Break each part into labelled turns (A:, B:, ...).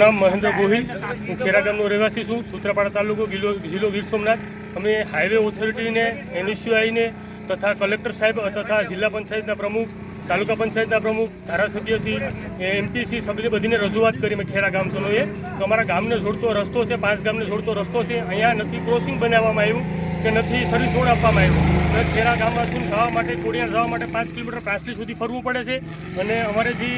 A: નામ મહેન્દ્ર ગોહિલ. હું ખેરા ગામનો રહેવાસી છું. સૂત્રાપાડા તાલુકો ગિલો જિલ્લો ગીર સોમનાથ. અમે હાઈવે ઓથોરિટીને એનએસયુઆઈને તથા કલેક્ટર સાહેબ તથા જિલ્લા પંચાયતના પ્રમુખ, તાલુકા પંચાયતના પ્રમુખ ધારાસભ્યશ્રી એમપીસી સભ્ય બધીને રજૂઆત કરી મેં ખેરા ગામજનોએ. તો અમારા ગામને જોડતો રસ્તો છે, પાંચ ગામને જોડતો રસ્તો છે. અહીંયા નથી ક્રોસિંગ બનાવવામાં આવ્યું કે નથી સર્વિસ રોડ આપવામાં આવ્યું. ખેરા ગામમાંથી જવા માટે કોડિયા જવા માટે પાંચ કિલોમીટર પ્રાસલી સુધી ફરવું પડે છે અને અમારે જે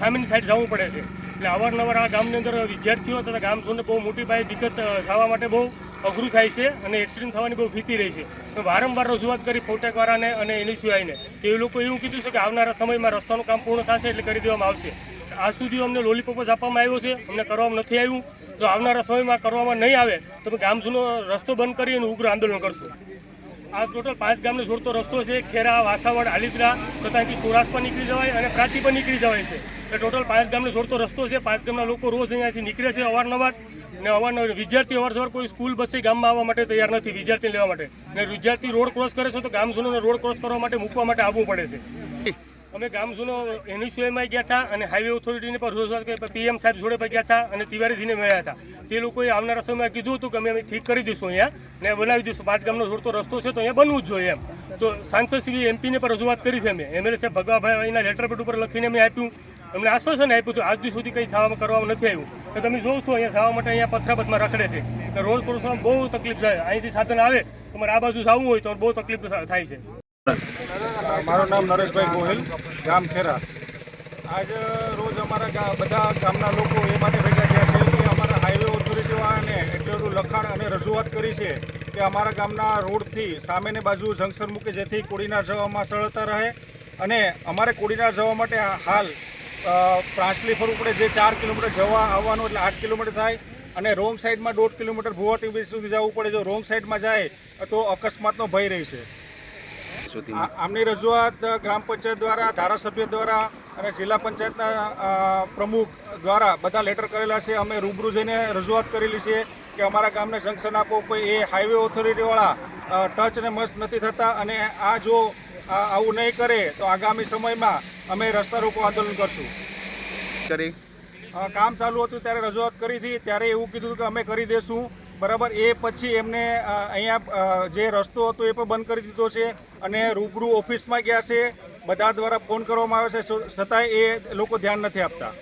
A: સામેની સાઈડ જવું પડે છે. એટલે અવારનવાર આ ગામની અંદર વિદ્યાર્થીઓ તથા ગામજનોને બહુ મોટી પાયે દિક્કત થવા માટે બહુ અઘરું થાય છે અને એક્સિડન્ટ થવાની બહુ ભીતિ રહી છે. તો વારંવાર રજૂઆત કરી ફોટેકવાળાને અને એનએસયુઆઈને તો એ લોકો એવું કીધું છે કે આવનારા સમયમાં રસ્તાનું કામ પૂર્ણ થશે એટલે કરી દેવામાં આવશે. આજ સુધી અમને લોલીપોપ જ આપવામાં આવ્યો છે, અમને કરવામાં નથી આવ્યું. જો આવનારા સમયમાં કરવામાં નહીં આવે, તો ગામજૂનો રસ્તો બંધ કરી અને ઉગ્ર આંદોલન કરશું. આ ટોટલ પાંચ ગામને જોડતો રસ્તો છે, ખેરા, વાસાવડ, આલિદ્રા, તથા અહીંથી પણ પર નીકળી જવાય અને પ્રાચી પણ નીકળી જવાય છે. એટલે ટોટલ પાંચ ગામને જોડતો રસ્તો છે, પાંચ ગામના લોકો રોજ અહીંયાથી નીકળે છે અવારનવાર ને અવારનવાર વિદ્યાર્થી અવારનવાર કોઈ સ્કૂલ બસથી ગામમાં આવવા માટે તૈયાર નથી વિદ્યાર્થી લેવા માટે. ને વિદ્યાર્થી રોડ ક્રોસ કરે છે તો ગામજનોને રોડ ક્રોસ કરવા માટે મૂકવા માટે આવવું પડે છે. અમે ગામ જૂનો એનએસયુએમાં ગયા હતા અને હાઈવે ઓથોરિટીને પણ પીએમ સાહેબ જોડે પણ ગયા હતા અને તિવારીજીને મળ્યા હતા. તે લોકોએ આવનારા સમયમાં કીધું હતું કે અમે ઠીક કરી દઈશું અહીંયા ને બનાવી દઈશું. પાંચ ગામનો જોડતો રસ્તો છે તો અહીંયા બનવું જ જોઈએ એમ. તો સાંસદ શ્રી એમપીને પણ રજૂઆત કરી છે અમે. એમએલએ સાહેબ ભગવાભાઈ એના લેટર પેડ ઉપર લખીને અમે આપ્યું. અમને આશ્વાસન આપ્યું હતું, આજ સુધી કંઈ થવામાં કરવામાં નથી આવ્યું. તો તમે જોશો અહીંયા થવા માટે અહીંયા પથરાબતમાં રખડે છે. રોડ ક્રોસમાં બહુ તકલીફ થાય. અહીંથી સાધન આવે, તમારે આ બાજુ જવું હોય તો બહુ તકલીફ થાય છે.
B: મારું નામ નરેશભાઈ ગોહિલ, ગામ ખેરા આજ રોજ અમારા બધા ગામના લોકો એ માટે ભેગા થયા છે કે અમારા હાઈવે ઓથોરિટીવાળાને એટલું બધું લખાણ અને રજૂઆત કરી છે કે અમારા ગામના રોડથી સામેની બાજુ જંકશન મૂકે જેથી કોડીનાર જવામાં સરળતા રહે અને અમારે કોડીનાર જવા માટે હાલ પ્રાંચલી ફરવું પડે જે ચાર કિલોમીટર જવા આવવાનું એટલે આઠ કિલોમીટર થાય અને રોંગ સાઈડમાં દોઢ કિલોમીટર ભુવાટી સુધી જવું પડે જો રોંગ સાઈડમાં જાય તો અકસ્માતનો ભય રહે આ- આમની રજૂઆત ગ્રામ પંચાયત દ્વારા ધારાસભ્ય દ્વારા અને જિલ્લા પંચાયતના પ્રમુખ દ્વારા બધા લેટર કરેલા છે. અમે રૂબરૂ જઈને રજૂઆત કરેલી છે કે અમારા ગામને જંકશન આપો કોઈ એ હાઈવે ઓથોરિટીવાળા ટચ ને મસ્ત નથી થતા અને આ જો આવું નહીં કરે તો આગામી સમયમાં અમે રસ્તા રોકો આંદોલન કરશું.
C: કરી.
B: કામ ચાલુ હતું ત્યારે રજૂઆત કરી હતી. ત્યારે એવું કીધું કે અમે કરી દેશું. બરાબર? એ પછી એમને અહીંયા જે રસ્તો હતો એ પણ બંધ કરી દીધો છે અને રૂબરૂ ઓફિસમાં ગયા છે. બધા દ્વારા ફોન કરવામાં આવે છે. છતાંય એ લોકો ધ્યાન નથી આપતા.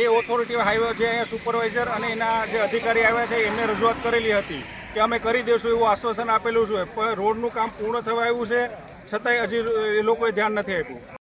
B: એ ઓથોરિટી હાઈવે જે અહીંયા સુપરવાઇઝર અને એના જે અધિકારી આવ્યા છે, એમને રજૂઆત કરેલી હતી કે અમે કરી દઈશું એવું આશ્વાસન આપેલું છે. પણ રોડનું કામ પૂર્ણ થવા આવ્યું છે. છતાંય હજી એ લોકોએ ધ્યાન નથી આપ્યું.